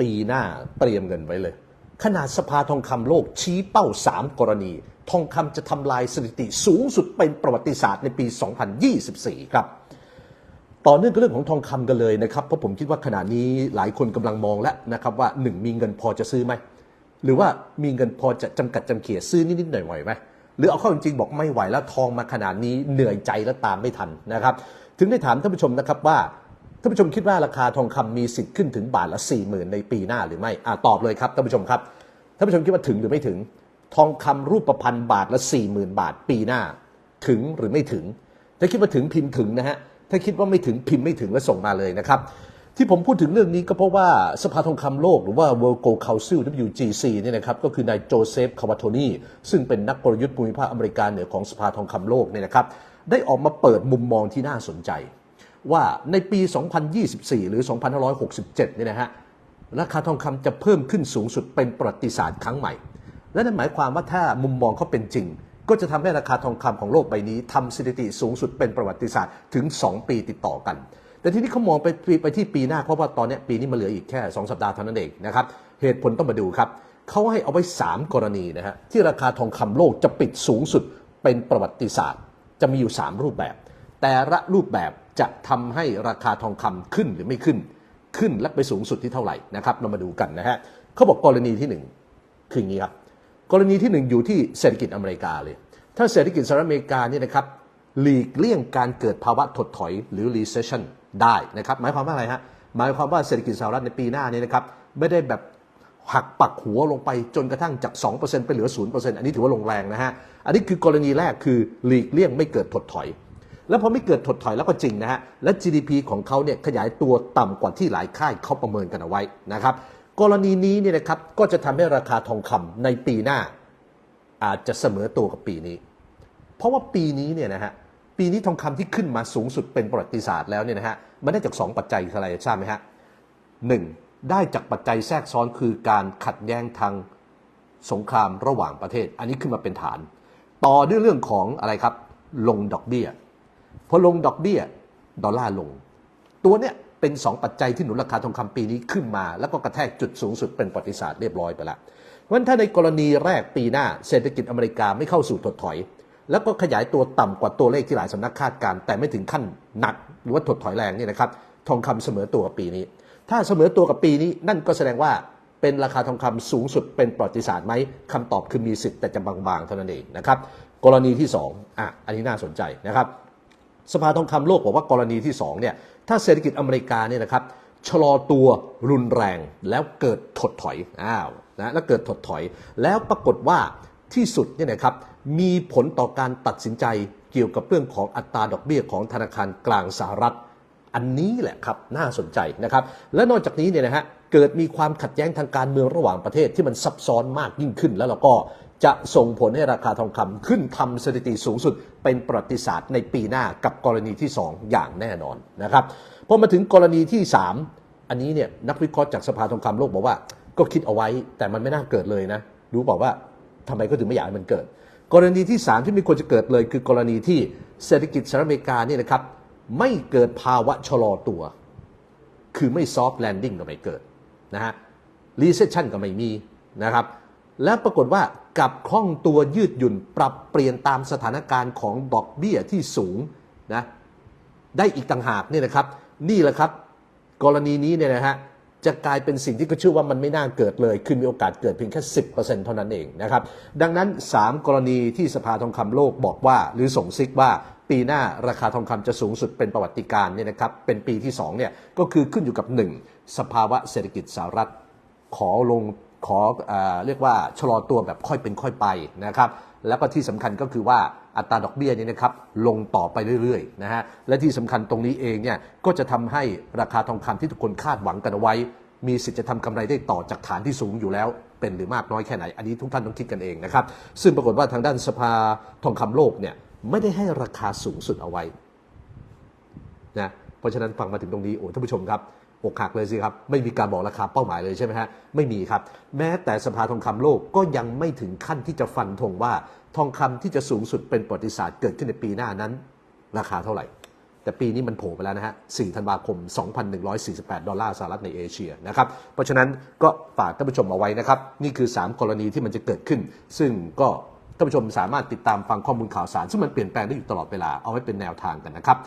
ปีหน้าเตรียมเงินไว้เลย ขนาดสภาทองคำโลกชี้เป้า 3 กรณี ทองคำจะทำลายสถิติสูงสุดเป็นประวัติศาสตร์ในปี 2024 ครับต่อเนื่องกับเรื่องของทองคำกันเลยนะครับ เพราะผมคิดว่าขณะนี้หลายคนกำลังมองแล้วนะครับว่า 1 มีเงินพอจะซื้อไหม หรือว่ามีเงินพอจะจำกัดจำเขียซื้อนิดๆหน่อยๆไหมหรือเอาเข้าจริงๆบอกไม่ไหวแล้วทองมาขนาดนี้เหนื่อยใจแล้วตามไม่ทันนะครับ ถึงได้ถามท่านผู้ชมนะครับว่า ท่านผู้ชมคิดว่าราคาทองคำมีสิทธิ์ขึ้นถึงบาทละ4 0,000ในปีหน้าหรือไม่อตอบเลยครับท่านผู้ชมครับท่านผู้ชมคิดว่าถึงหรือไม่ถึง ทองคำรูปประพันธ์บาทละ40,000บาทปีหน้า ถึงหรือไม่ถึง ถ้าคิดว่าถึงพิมพ์ถึงนะฮะถ้าคิดว่าไม่ถึงพิมพ์ไม่ถึงแล้วส่งมาเลยนะครับที่ผมพูดถึงเรื่องนี้ก็เพราะว่าสภาทองคำโลกหรือว่า World Gold Council WGC เนี่ยนะครับก็คือนายโจเซฟคาวาโทนีซึ่งเป็นนักกลยุทธ์ภูมิภาคอเมริกาเหนือของสภาทองคำโลกเนี่ยนะครับได้ออกมาเปิดมุมมองที่น่าสนใจ ว่าในปี 2024 หรือ 2567 เนี่ยนะฮะ ราคาทองคำจะเพิ่มขึ้นสูงสุดเป็นประวัติศาสตร์ครั้งใหม่ และนั่นหมายความว่าถ้ามุมมองเขาเป็นจริง ก็จะทำให้ราคาทองคำของโลกใบนี้ทำสถิติสูงสุดเป็นประวัติศาสตร์ถึง 2 ปีติดต่อกัน แต่ที่นี้เขามองไปไปที่ปีหน้าเพราะว่าตอนนี้ปีนี้มาเหลืออีกแค่ 2 สัปดาห์เท่านั้นเองนะครับ เหตุผลต้องมาดูครับเขาให้เอาไว้ 3 กรณีนะฮะที่ราคาทองคำโลกจะปิดสูงสุดเป็นประวัติศาสตร์ จะมีอยู่ 3 รูปแบบ แต่ละรูปแบบ จะทำให้ราคาทองคำขึ้นหรือไม่ขึ้น ขึ้นและไปสูงสุดที่เท่าไหร่นะครับ เรามาดูกันนะฮะเขาบอกกรณีที่หนึ่งคืออย่างนี้ครับ กรณีที่หนึ่งอยู่ที่เศรษฐกิจอเมริกาเลย ถ้าเศรษฐกิจสหรัฐอเมริกาเนี่ยนะครับหลีกเลี่ยงการเกิดภาวะถดถอยหรือ recession ได้นะครับ หมายความว่าอะไรฮะหมายความว่าเศรษฐกิจสหรัฐในปีหน้านี้นะครับไม่ได้แบบหักปักหัวลงไปจนกระทั่งจาก 2%ไปเหลือ 0%อันนี้ถือว่าลงแรงนะฮะ อันนี้คือกรณีแรกคือหลีกเลี่ยงไม่เกิดถดถอย แล้วพอไม่เกิดถดถอยแล้วก็จริงนะฮะ และ GDP ของเขาเนี่ยขยายตัวต่ำกว่าที่หลายค่ายเขาประเมินกันเอาไว้นะครับ กรณีนี้เนี่ยนะครับก็จะทำให้ราคาทองคำในปีหน้า อาจจะเสมอตัวกับปีนี้ เพราะว่าปีนี้เนี่ยนะฮะปีนี้ทองคำที่ขึ้นมาสูงสุดเป็นประวัติศาสตร์แล้วเนี่ยนะฮะมันได้จาก 2 ปัจจัยออะไรทราบไหมฮะหนึ่งได้จากปัจจัยแทรกซ้อนคือการขัดแย้งทางสงครามระหว่างประเทศ อันนี้ขึ้นมาเป็นฐาน ต่อด้วยเรื่องของอะไรครับ ลงดอกเบี้ย พอลงดอกเบี้ย ดอลลาร์ลง ตัวเนี้ยเป็น 2 ปัจจัยที่หนุนราคาทองคำปีนี้ขึ้นมา แล้วก็กระแทกจุดสูงสุดเป็นประวัติศาสตร์เรียบร้อยไปแล้วเพราะฉะนั้นถ้าในกรณีแรกปีหน้าเศรษฐกิจอเมริกาไม่เข้าสู่ถดถอย แล้วก็ขยายตัวต่ำกว่าตัวเลขที่หลายสำนักคาดการณ์แต่ไม่ถึงขั้นหนักหรือว่าถดถอยแรงเนี่ยนะครับทองคำเสมอตัวกับปีนี้ ถ้าเสมอตัวกับปีนี้นั่นก็แสดงว่าเป็นราคาทองคำสูงสุดเป็นประวัติศาสตร์ไหมคำตอบคือมีสิทธิ์แต่จะบางๆเท่านั้นเองนะครับกรณีที่สองอะอันนี้น่าสนใจนะครับ สภาทองคำโลกบอกว่ากรณีที่2เนี่ยถ้าเศรษฐกิจอเมริกาเนี่ยนะครับชะลอตัวรุนแรงแล้วเกิดถดถอยอ้าวนะแล้วเกิดถดถอย แล้วปรากฏว่าที่สุดเนี่ยนะครับมีผลต่อการตัดสินใจเกี่ยวกับเรื่องของอัตราดอกเบี้ยของธนาคารกลางสหรัฐ อันนี้แหละครับน่าสนใจนะครับ และนอกจากนี้เนี่ยนะฮะเกิดมีความขัดแย้งทางการเมืองระหว่างประเทศที่มันซับซ้อนมากยิ่งขึ้น แล้วเราก็ จะส่งผลให้ราคาทองคำขึ้นทำสถิติสูงสุด เป็นประวัติศาสตร์ในปีหน้ากับกรณีที่ 2 อย่างแน่นอนนะครับพอมาถึงกรณีที่ 3 อันนี้เนี่ยนักวิเคราะห์จากสภาทองคำโลกบอกว่า ก็คิดเอาไว้แต่มันไม่น่าเกิดเลยนะรู้บอกว่าทำไมก็ถึงไม่อยากให้มันเกิด กรณีที่ 3 ที่มีควรจะเกิดเลย คือกรณีที่เศรษฐกิจสหรัฐอเมริกาเนี่ยนะครับไม่เกิดภาวะชะลอตัว คือไม่ซอฟต์แลนดิ้งก็ไม่เกิดนะฮะรีเซชชันก็ไม่มีนะครับ และปรากฏว่ากับคล่องตัวยืดหยุ่นปรับเปลี่ยนตามสถานการณ์ของดอกเบี้ยที่สูงนะได้อีกต่างหากเนี่ยนะครับ นี่แหละครับ กรณีนี้เนี่ยนะฮะจะกลายเป็นสิ่งที่ก็เชื่อว่ามันไม่น่าเกิดเลย คือมีโอกาสเกิดเพียงแค่ 10%เท่านั้นเองนะครับ ดังนั้น 3 กรณีที่สภาทองคำโลกบอกว่า หรือส่งซิกว่าปีหน้าราคาทองคำจะสูงสุดเป็นประวัติการณ์เนี่ยนะครับ เป็นปีที่2เนี่ยก็คือขึ้นอยู่กับ 1 สภาวะเศรษฐกิจสหรัฐขอลง ขอเอเรียกว่าชะลอตัวแบบค่อยเป็นค่อยไปนะครับแล้วก็ที่สำคัญก็คือว่าอัตราดอกเบี้ยนี่นะครับลงต่อไปเรื่อยๆนะฮะและที่สำคัญตรงนี้เองเนี่ยก็จะทำให้ราคาทองคำที่ทุกคนคาดหวังกันเอาไว้ มีสิทธิ์จะทำกำไรได้ต่อจากฐานที่สูงอยู่แล้ว เป็นหรือมากน้อยแค่ไหน อันนี้ทุกท่านต้องคิดกันเองนะครับซึ่งปรากฏว่าทางด้านสภาทองคำโลกเนี่ยไม่ได้ให้ราคาสูงสุดเอาไว้นะเพราะฉะนั้นฟังมาถึงตรงนี้โอ้ท่านผู้ชมครับ อกหักเลยสิครับ ไม่มีการบอกราคาเป้าหมายเลยใช่ไหมฮะ ไม่มีครับ แม้แต่สภาทองคำโลกก็ยังไม่ถึงขั้นที่จะฟันธงว่าทองคำที่จะสูงสุดเป็นประวัติศาสตร์เกิดขึ้นในปีหน้านั้น ราคาเท่าไหร่แต่แต่ปีนี้มันโผล่ไปแล้วนะฮะ 4 ธันวาคม 2,148 ดอลลาร์สหรัฐในเอเชียนะครับ เพราะฉะนั้นก็ฝากท่านผู้ชมเอาไว้นะครับ นี่คือ 3 กรณีที่มันจะเกิดขึ้น ซึ่งก็ท่านผู้ชมสามารถติดตามฟังข้อมูลข่าวสาร ซึ่งมันเปลี่ยนแปลงได้อยู่ตลอดเวลาเอาไว้เป็นแนวทางกันนะครับ